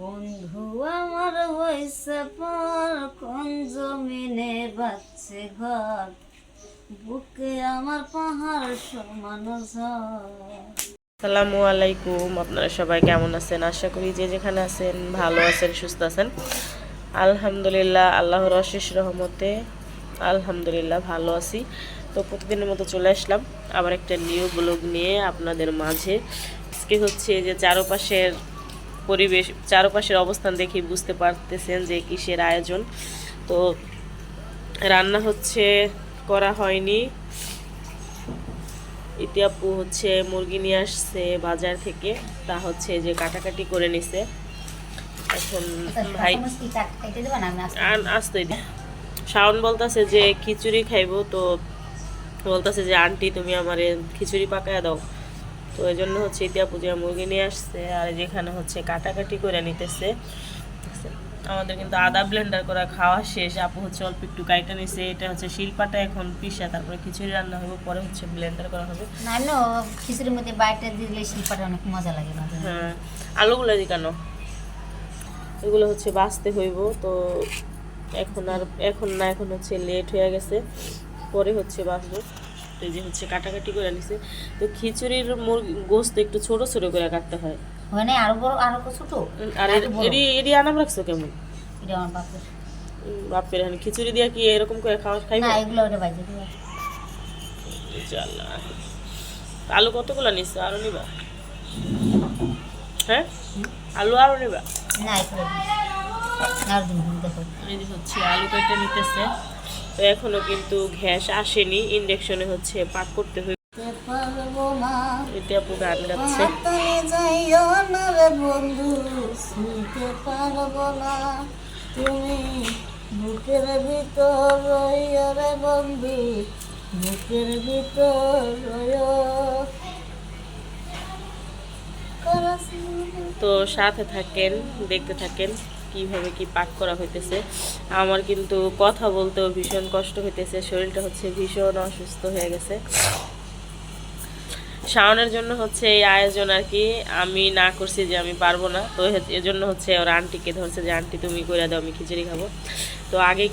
বন্ধু আমার হয়েছে পর, কোন জমিনে বাচ্চে ঘর? বুকে আমার পাহাড়, সমান আসসালামু আলাইকুম, আপনারা সবাই কেমন আছেন? আশা করি যে যেখানে আছেন, ভালো আছেন, সুস্থ আছেন। আলহামদুলিল্লাহ, আল্লাহর অশেষ রহমতে আলহামদুলিল্লাহ ভালো আছি। তো প্রতিদিনের মতো চলে আসলাম আবার একটা নিউ ব্লগ নিয়ে আপনাদের মাঝে। আজকে হচ্ছে যে চারপাশের পরিবেশ চারপাশের অবস্থান দেখে বুঝতে পারতেছেন যে কিসের আয়োজন। তো রান্না হচ্ছে করা হয়নি। ইতিয়াপু হচ্ছে মুরগি নিয়ে আসছে বাজার থেকে। তা হচ্ছে যে কাটাকাটি করে নিছে। এখন ভাই আন- আসতে দি। শাওন বলতাছে যে খিচুড়ি খাইবো তো বলতাছে যে আন্টি তুমি আমারে খিচুড়ি পাকায় দাও। তো এই জন্য হচ্ছে ইতিয়া পূজা মুরগি নিয়ে আসছে আর যেখানে হচ্ছে কাটাকাটি করে নিতেছে। আমাদের কিন্তু আদা ব্লেন্ডার করা খাওয়া শেষ আপু হচ্ছে অল্প একটু কাইটা নিছে এটা হচ্ছে শিলপাটা এখন পিসা তারপরে খিচুড়ি রান্না হবে পরে হচ্ছে ব্লেন্ডার করা হবে। না নো খিচুড়ির মধ্যে বাইটা দিলে শিল্পাটা অনেক মজা লাগে। হ্যাঁ আলুগুলো দি কেন? এগুলো হচ্ছে বাঁচতে হইব তো এখন আর এখন না এখন হচ্ছে লেট হয়ে গেছে পরে হচ্ছে বাঁচবো। তো যে হচ্ছে কাটাকাটি করে নিছে তো খিচুড়ির গোস্ত একটু ছোট ছোট করে কাটতে হয়। হয় না আরও বড় আরও ছোট? আর এর- এরই আনাম রাখছো কেমন? এটা আমার বাপের। বাপের হানি। খিচুড়ি দিয়া কি এরকম করে খাওয়া খাইবে? না এগুলো ওটা বাইরে দিবা জ্বালা। আলু কতগুলো নিচ্ছে আরও নিবা? হ্যাঁ? আলু আরও নিবা? না এগুলো আর দিন দেখো। এই যে হচ্ছে আলু কেটে নিতেছে। তো এখনও কিন্তু গ্যাস আসেনি ইন্ডাকশনে হচ্ছে পাক করতে এতে আপু গান গাচ্ছে। রে বন্ধু শুনতে পারব না। তুমি বুকের ভিতর রইও রে বন্ধু বুকের ভিতর রইও। তো সাথে থাকেন দেখতে থাকেন। কীভাবে কি পাক করা হইতেছে। আমার কিন্তু কথা বলতেও ভীষণ কষ্ট হইতেছে, শরীরটা হচ্ছে ভীষণ অসুস্থ হয়ে গেছে। শাওনের জন্য হচ্ছে এই আয়োজন আর কি, আমি না করছি যে আমি পারব না। তো এজন্য হচ্ছে ওর আন্টিকে ধরছে যে, আন্টি, তুমি করে দাও, আমি খিচুড়ি খাব। তো আগে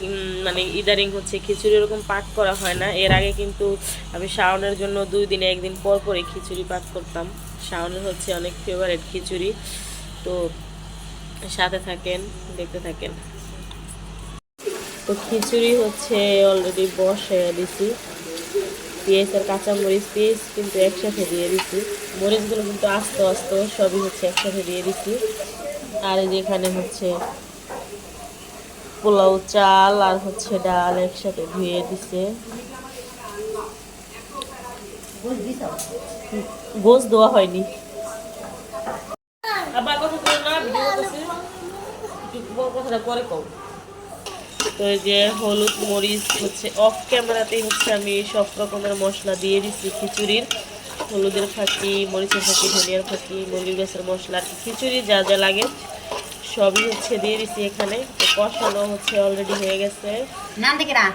মানে ইদারিং হচ্ছে খিচুড়ি এরকম পাক করা হয় না। এর আগে কিন্তু আমি শাওনের জন্য দুই দিনে একদিন পর পরে খিচুড়ি পাক করতাম। শাওনের হচ্ছে অনেক ফেভারেট খিচুড়ি। তো সাথে থাকেন, দেখতে থাকেন। তো খিচুড়ি হচ্ছে অলরেডি বসাইয়া দিছি। পেঁয়াজ আর কাঁচামরিচ, পেঁয়াজ কিন্তু একসাথে দিয়ে দিছি। মরিচগুলো কিন্তু আস্তে আস্তে, সবই হচ্ছে একসাথে দিয়ে দিছি। আর এই যে হচ্ছে পোলাও, চাল আর হচ্ছে ডাল একসাথে ধুয়ে দিছে। গোস দেওয়া হয়নি আবার কথা বলো না ভিডিও করতেছি একটু বড় কথাটা পরে কও। তো এই যে হলুদ মরিচ হচ্ছে অফ ক্যামেরাতেই হচ্ছে আমি সব রকমের মশলা দিয়ে দিচ্ছি খিচুড়ির। হলুদের ফাঁকি মরিচের ফাঁকি ধনিয়ার ফাঁকি মুরগির গাছের মশলা খিচুড়ি যা যা লাগে সবই হচ্ছে দিয়ে দিচ্ছি এখানে। কষানো হচ্ছে অলরেডি হয়ে গেছে। নাম দেখে না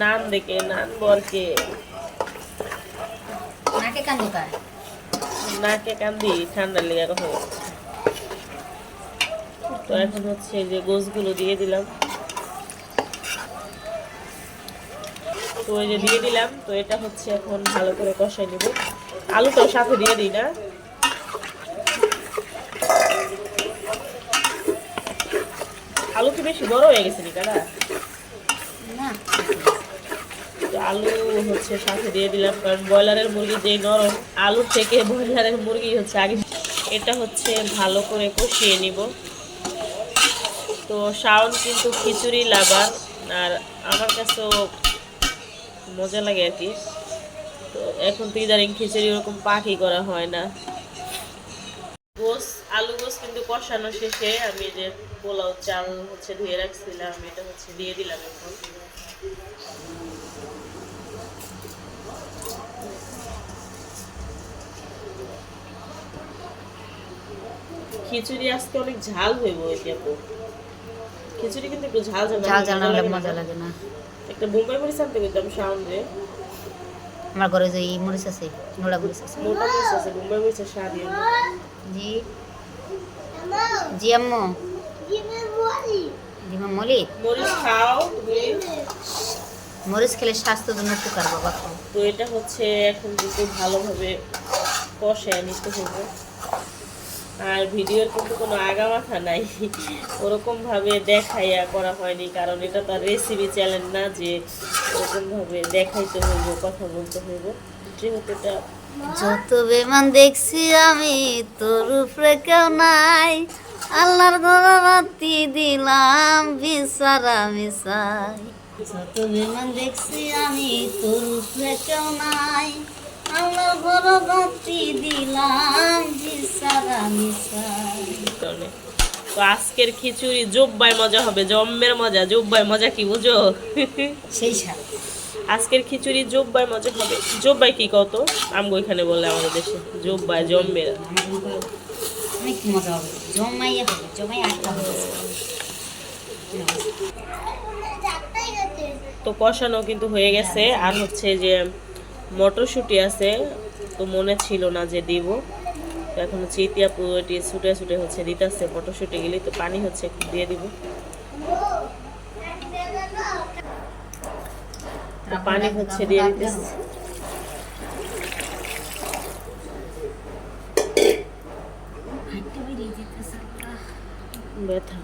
নান দেখে নান বরকে। নাকে কান নাকে কান্দি ঠান্ডা লেগে কথা বলছে তো এখন হচ্ছে যে গোছগুলো দিয়ে দিলাম। তো এই যে দিয়ে দিলাম তো এটা হচ্ছে এখন ভালো করে কষাই নেব। আলুটাও সাথে দিয়ে দিই না। আলু কি বেশি বড় হয়ে গেছে নিকারা না? আলু হচ্ছে সাথে দিয়ে দিলাম কারণ ব্রয়লারের মুরগি যে নরম আলু থেকে ব্রয়লারের মুরগি হচ্ছে আগে। এটা হচ্ছে ভালো করে কষিয়ে নিব। তো শাওন কিন্তু খিচুড়ি লাভার আর আমার কাছেও মজা লাগে আর কি। তো এখন তো ইদারিং খিচুড়ি ওরকম পাখি করা হয় না। গোস আলু গোস কিন্তু কষানো শেষে আমি যে পোলাও, চাল হচ্ছে ধুয়ে রাখছিলাম, এটা হচ্ছে দিয়ে দিলাম এখন। খিচুড়ি আজকে অনেক ঝাল হইব এটা আপু খিচুড়ি কিন্তু একটু ঝাল ঝাল ঝাল ঝাল না হলে লাগে মজা লাগে না। একটা বোম্বাই মরিচ আনতে গেছিলাম সাউন্ডে। আমার ঘরে যে এই মরিচ আছে নোড়া মরিচ আছে। মোটা মরিচ আছে বোম্বাই মরিচের স্বাদ। জি। জি আম্মু। ডিমা মলিক মরিচ খাও তুমি। মরিচ খেলে স্বাস্থ্যের জন্য উপকার বাবা। তো এটা হচ্ছে এখন কিন্তু ভালোভাবে কষায় নিতে হবে। আর ভিডিওর কিন্তু কোনো আগামাথা নাই। ওরকম ভাবে দেখাইয়া করা হয়নি, কারণ এটা তো রেসিপি চ্যানেল না যে ওরকম ভাবে দেখাইতে হইব, কথা বলতে হইব। যেহেতু এটা যত বেমান দেখছি আমি, তোর উপরে কেউ নাই। আল্লাহর গরবাতি দিলাম বিচারা মিশাই যত বেমান দেখছি আমি, তোর উপরে কেউ নাই। দিলাম তো আজকের খিচুড়ি জোব্বাই মজা হবে জম্মের মজা জোব্বাই মজা কি বুঝো? সেই আজকের খিচুড়ি জোব্বাই মজা হবে। জোব্বাই কি কত? আমগো এখানে বলে আমাদের দেশে জোব্বাই জম্মের। অনেক মজা হবে। জমাইয়া হবে জমাই আটটা হবে। তো কষানো কিন্তু হয়ে গেছে। আর হচ্ছে যে মটরশুঁটি আছে, তো মনে ছিল না যে দিব। তো এখন হচ্ছে ইতিয়া পুরোটি ছুটে ছুটে হচ্ছে দিতেছে মটরশুঁটি গেলে তো পানি হচ্ছে দিয়ে দিব। পানি হচ্ছে দিয়ে দিতেছে। ব্যথা।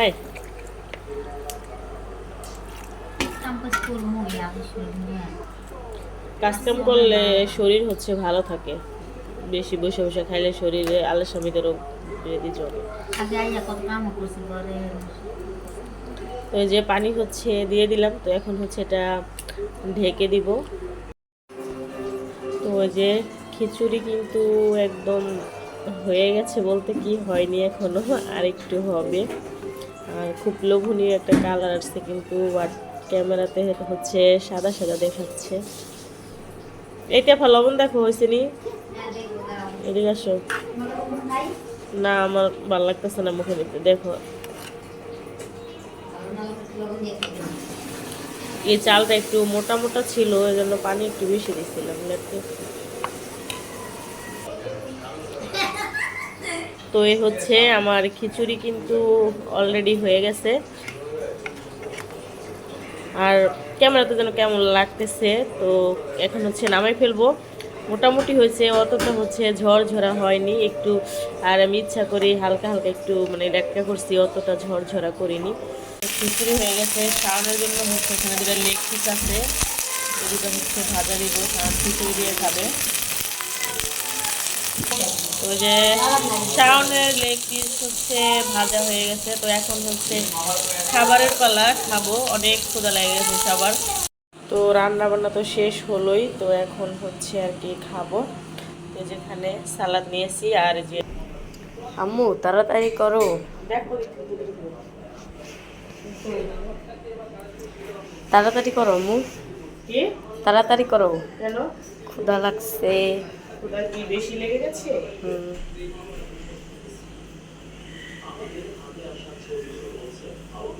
আয়। কাজকাম করলে শরীর হচ্ছে ভালো থাকে। বেশি বসে বসে খাইলে শরীরে আলসামিতে রোগ বেঁধে চলে। তো যে পানি হচ্ছে দিয়ে দিলাম। তো এখন হচ্ছে এটা ঢেকে দিব। তো ওই যে খিচুড়ি কিন্তু একদম হয়ে গেছে বলতে কি হয়নি এখনও আর একটু হবে। আর খুব লোভনীয় একটা কালার আসছে কিন্তু ক্যামেরাতে হচ্ছে সাদা সাদা দেখাচ্ছে। এটা লবণ দেখো হয়েছে নি? না, আমার ভালো লাগতেছে না মুখে নিতে দেখো। এই চালটা একটু মোটা মোটা ছিল, এই জন্য পানি একটু বেশি দিচ্ছিলাম তো এ হচ্ছে আমার খিচুড়ি কিন্তু অলরেডি হয়ে গেছে। আর ক্যামেরাতে যেন কেমন লাগতেছে, তো এখন হচ্ছে নামাই ফেলব। মোটামুটি হয়েছে, অতটা হচ্ছে ঝড় ঝরা হয়নি, একটু আর আমি ইচ্ছা করি হালকা হালকা একটু মানে ডাক্কা করছি, অতটা ঝড় ঝরা করিনি। খিচুড়ি হয়ে গেছে, সারানোর জন্য হচ্ছে এখানে দুটা লেগ পিস আছে এদিকে হচ্ছে ভাজা দিব সারান খিচুড়ি দিয়ে খাবে। তো যে শাওনের লেগ পিস হচ্ছে ভাজা হয়ে গেছে। তো এখন হচ্ছে খাবারের পালা খাব। অনেক ক্ষুদা লেগে গেছে সবার। তো রান্না বান্না তো শেষ হলোই তো এখন হচ্ছে আর কি খাব। তো যেখানে সালাদ নিয়েছি আর যে আম্মু তাড়াতাড়ি করো। তাড়াতাড়ি করো আম্মু। তাড়াতাড়ি করো। ক্ষুধা লাগছে। ক্ষুধা কি বেশি লেগে গেছে? হুম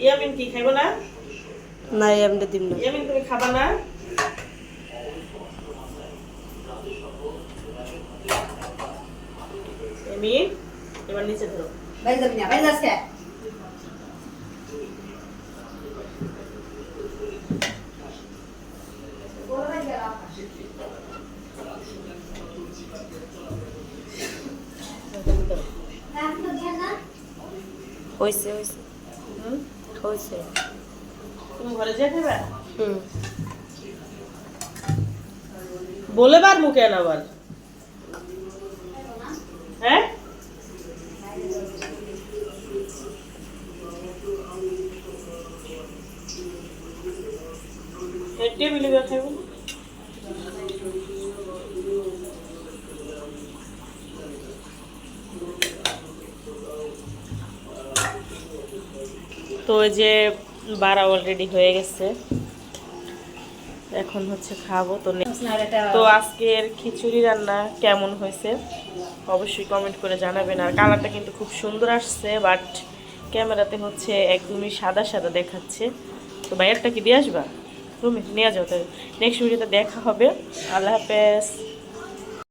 ইয়ামিন কি খাইবো না? না এমনি দিম না। ইয়ামিন তুমি খাবা না? ইয়ামিন এবার নিচে ধরো। বাইরে যাবি না বাইরে হয়েছে হয়েছে হয়েছে তুমি ঘরে যেতে খাবে হুম। বলে বার মুখে না আবার। হ্যাঁ? টেবিলে খাইব তো ওই যে বাড়া অলরেডি হয়ে গেছে। এখন হচ্ছে খাব। তো তো আজকের খিচুড়ি রান্না কেমন হয়েছে? অবশ্যই কমেন্ট করে জানাবেন। আর কালারটা কিন্তু খুব সুন্দর আসছে বাট ক্যামেরাতে হচ্ছে একদমই সাদা সাদা দেখাচ্ছে। তো বাইরেটা কি দিয়ে আসবা? তুমি নিয়ে যাও তাই নেক্সট ভিডিওতে দেখা হবে। আল্লাহ হাফেজ।